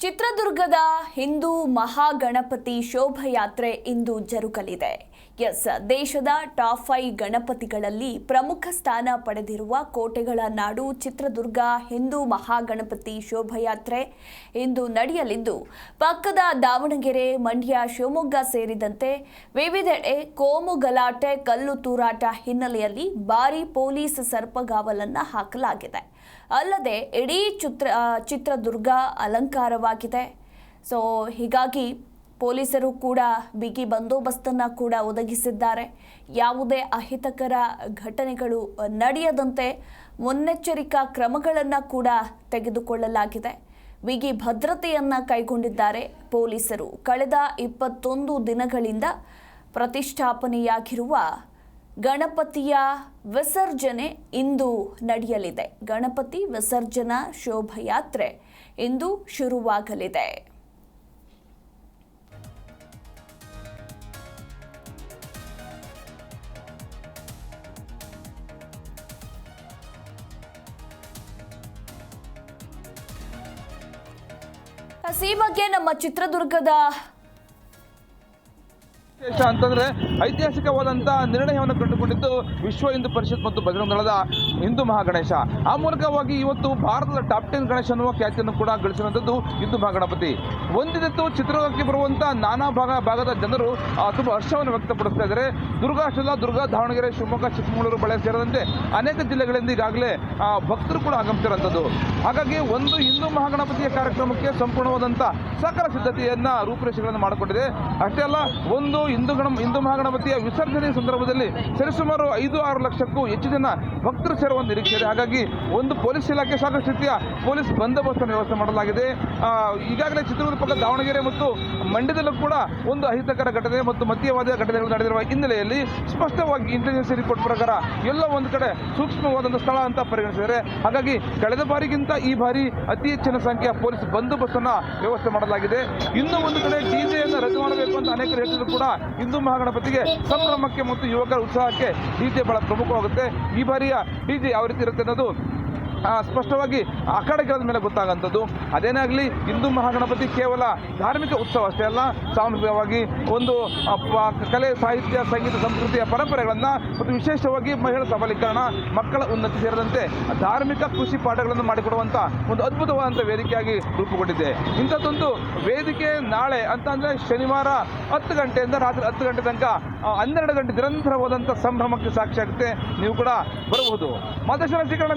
ಚಿತ್ರದುರ್ಗದ ಹಿಂದೂ ಮಹಾಗಣಪತಿ ಶೋಭಯಾತ್ರೆ ಇಂದು ಜರುಗಲಿದೆ. ಎಸ್, ದೇಶದ ಟಾಪ್ ಫೈವ್ ಗಣಪತಿಗಳಲ್ಲಿ ಪ್ರಮುಖ ಸ್ಥಾನ ಪಡೆದಿರುವ ಕೋಟೆಗಳ ನಾಡು ಚಿತ್ರದುರ್ಗ, ಹಿಂದೂ ಮಹಾಗಣಪತಿ ಶೋಭಾಯಾತ್ರೆ ಇಂದು ನಡೆಯಲಿದ್ದು, ಪಕ್ಕದ ದಾವಣಗೆರೆ, ಮಂಡ್ಯ, ಶಿವಮೊಗ್ಗ ಸೇರಿದಂತೆ ವಿವಿಧೆಡೆ ಕೋಮು ಗಲಾಟೆ, ಕಲ್ಲು ತೂರಾಟ ಹಿನ್ನೆಲೆಯಲ್ಲಿ ಭಾರೀ ಪೊಲೀಸ್ ಸರ್ಪಗಾವಲನ್ನು ಹಾಕಲಾಗಿದೆ. ಅಲ್ಲದೆ ಇಡೀ ಚಿತ್ರ, ಚಿತ್ರದುರ್ಗ ಅಲಂಕಾರವಾಗಿದೆ. ಸೊ ಹೀಗಾಗಿ ಪೊಲೀಸರು ಕೂಡ ಬಿಗಿ ಬಂದೋಬಸ್ತನ್ನು ಕೂಡ ಒದಗಿಸಿದ್ದಾರೆ. ಯಾವುದೇ ಅಹಿತಕರ ಘಟನೆಗಳು ನಡೆಯದಂತೆ ಮುನ್ನೆಚ್ಚರಿಕಾ ಕ್ರಮಗಳನ್ನು ಕೂಡ ತೆಗೆದುಕೊಳ್ಳಲಾಗಿದೆ. ಬಿಗಿ ಭದ್ರತೆಯನ್ನು ಕೈಗೊಂಡಿದ್ದಾರೆ ಪೊಲೀಸರು. ಕಳೆದ ಇಪ್ಪತ್ತೊಂದು ದಿನಗಳಿಂದ ಪ್ರತಿಷ್ಠಾಪನೆಯಾಗಿರುವ ಗಣಪತಿಯ ವಿಸರ್ಜನೆ ಇಂದು ನಡೆಯಲಿದೆ. ಗಣಪತಿ ವಿಸರ್ಜನಾ ಶೋಭಯಾತ್ರೆ ಇಂದು ಶುರುವಾಗಲಿದೆ. ಈ ಬಗ್ಗೆ ನಮ್ಮ ಚಿತ್ರದುರ್ಗದ ವಿಶೇಷ ಅಂತಂದ್ರೆ ಐತಿಹಾಸಿಕವಾದಂಥ ನಿರ್ಣಯವನ್ನು ಕಂಡುಕೊಂಡಿದ್ದು ವಿಶ್ವ ಹಿಂದೂ ಪರಿಷತ್ ಮತ್ತು ಬಜರಂಗ ದಳದ ಹಿಂದೂ ಮಹಾಗಣೇಶ. ಆ ಮೂಲಕವಾಗಿ ಇವತ್ತು ಭಾರತದ ಟಾಪ್ ಟೆನ್ ಗಣೇಶ ಅನ್ನುವ ಖ್ಯಾತಿಯನ್ನು ಕೂಡ ಗಳಿಸಿರುವಂಥದ್ದು ಹಿಂದೂ ಮಹಾಗಣಪತಿ. ಒಂದಿನತ್ತು ಚಿತ್ರದುರ್ಗಕ್ಕೆ ಬರುವಂಥ ನಾನಾ ಭಾಗ ಭಾಗದ ಜನರು ತುಂಬ ಹರ್ಷವನ್ನು ವ್ಯಕ್ತಪಡಿಸ್ತಾ ಇದ್ದಾರೆ. ದುರ್ಗಾ ಅಷ್ಟಲ್ಲ ದುರ್ಗ ದಾವಣಗೆರೆ, ಶಿವಮೊಗ್ಗ, ಚಿಕ್ಕಮಗಳೂರು ಬಳೆ ಸೇರಿದಂತೆ ಅನೇಕ ಜಿಲ್ಲೆಗಳಿಂದ ಈಗಾಗಲೇ ಭಕ್ತರು ಕೂಡ ಆಗಮಿಸಿರುವಂಥದ್ದು. ಹಾಗಾಗಿ ಒಂದು ಹಿಂದೂ ಮಹಾಗಣಪತಿಯ ಕಾರ್ಯಕ್ರಮಕ್ಕೆ ಸಂಪೂರ್ಣವಾದಂಥ ಸಕಲ ಸಿದ್ಧತೆಯನ್ನ ರೂಪುರೇಷೆಗಳನ್ನು ಮಾಡಿಕೊಂಡಿದೆ. ಅಷ್ಟೇ ಅಲ್ಲ, ಒಂದು ಹಿಂದೂ ಗಣ ಹಿಂದೂ ಮಹಾಗಣಪತಿಯ ವಿಸರ್ಜನೆ ಸಂದರ್ಭದಲ್ಲಿ ಸರಿಸುಮಾರು ಐದು ಆರು ಲಕ್ಷಕ್ಕೂ ಹೆಚ್ಚು ಜನ ಭಕ್ತರು ಸೇರುವ ನಿರೀಕ್ಷೆ ಇದೆ ಹಾಗಾಗಿ ಒಂದು ಪೊಲೀಸ್ ಇಲಾಖೆ ಸಾಕಷ್ಟು ರೀತಿಯ ಪೊಲೀಸ್ ಬಂದೋಬಸ್ತ್ ವ್ಯವಸ್ಥೆ ಮಾಡಲಾಗಿದೆ. ಈಗಾಗಲೇ ಚಿತ್ರದುರ್ಗ ಪಕ್ಕ ದಾವಣಗೆರೆ ಮತ್ತು ಮಂಡ್ಯದಲ್ಲೂ ಕೂಡ ಒಂದು ಅಹಿತಕರ ಘಟನೆ ಮತ್ತು ಮತೀಯವಾದ ಘಟನೆಗಳು ನಡೆದಿರುವ ಹಿನ್ನೆಲೆಯಲ್ಲಿ ಸ್ಪಷ್ಟವಾಗಿ ಇಂಟೆಲಿಜೆನ್ಸ್ ರಿಪೋರ್ಟ್ ಪ್ರಕಾರ ಎಲ್ಲ ಒಂದು ಕಡೆ ಸೂಕ್ಷ್ಮವಾದಂಥ ಸ್ಥಳ ಅಂತ ಪರಿಗಣಿಸಿದರೆ ಹಾಗಾಗಿ ಕಳೆದ ಬಾರಿಗಿಂತ ಈ ಬಾರಿ ಅತಿ ಹೆಚ್ಚಿನ ಸಂಖ್ಯೆಯ ಪೊಲೀಸ್ ಬಂದೋಬಸ್ತನ್ನ ವ್ಯವಸ್ಥೆ ಮಾಡಲಾಗಿದೆ. ಇನ್ನೂ ಒಂದು ಕಡೆ ಡಿಜೆಯನ್ನು ರದ್ದು ಮಾಡಬೇಕು ಅಂತ ಅನೇಕರು ಹೇಳಿದ್ರು ಕೂಡ ಹಿಂದೂ ಮಹಾಗಣಪತಿಗೆ ಸಂಭ್ರಮಕ್ಕೆ ಮತ್ತು ಯುವಕರ ಉತ್ಸಾಹಕ್ಕೆ ಡಿಜೆ ಬಹಳ ಪ್ರಮುಖವಾಗುತ್ತೆ. ಈ ಬಾರಿಯ ಡಿಜೆ ಯಾವ ರೀತಿ ಇರುತ್ತೆ ಅನ್ನೋದು ಸ್ಪಷ್ಟವಾಗಿ ಅಖಾಡಗಳ ಮೇಲೆ ಗೊತ್ತಾಗಂಥದ್ದು. ಅದೇನೇ ಆಗಲಿ ಹಿಂದೂ ಮಹಾಗಣಪತಿ ಕೇವಲ ಧಾರ್ಮಿಕ ಉತ್ಸವ ಅಷ್ಟೇ ಅಲ್ಲ ಸಾಂಸ್ಕೃತಿಕವಾಗಿ ಒಂದು ಕಲೆ, ಸಾಹಿತ್ಯ, ಸಂಗೀತ, ಸಂಸ್ಕೃತಿಯ ಪರಂಪರೆಗಳನ್ನು ಮತ್ತು ವಿಶೇಷವಾಗಿ ಮಹಿಳಾ ಸಬಲೀಕರಣ, ಮಕ್ಕಳ ಉನ್ನತಿ ಸೇರಿದಂತೆ ಧಾರ್ಮಿಕ ಕೃಷಿ ಪಾಠಗಳನ್ನು ಮಾಡಿಕೊಡುವಂಥ ಒಂದು ಅದ್ಭುತವಾದಂಥ ವೇದಿಕೆಯಾಗಿ ರೂಪುಗೊಂಡಿದೆ. ಇಂಥದ್ದೊಂದು ವೇದಿಕೆ ನಾಳೆ ಅಂತ ಅಂದರೆ ಶನಿವಾರ ಹತ್ತು ಗಂಟೆಯಿಂದ ರಾತ್ರಿ ಹತ್ತು ಗಂಟೆ ತನಕ ಹನ್ನೆರಡು ಗಂಟೆ ನಿರಂತರವಾದಂಥ ಸಂಭ್ರಮಕ್ಕೆ ಸಾಕ್ಷಿಯಾಗುತ್ತೆ. ನೀವು ಕೂಡ ಬರಬಹುದು. ಮಾದೇಶ್ವರ ಶ್ರೀಕರಣ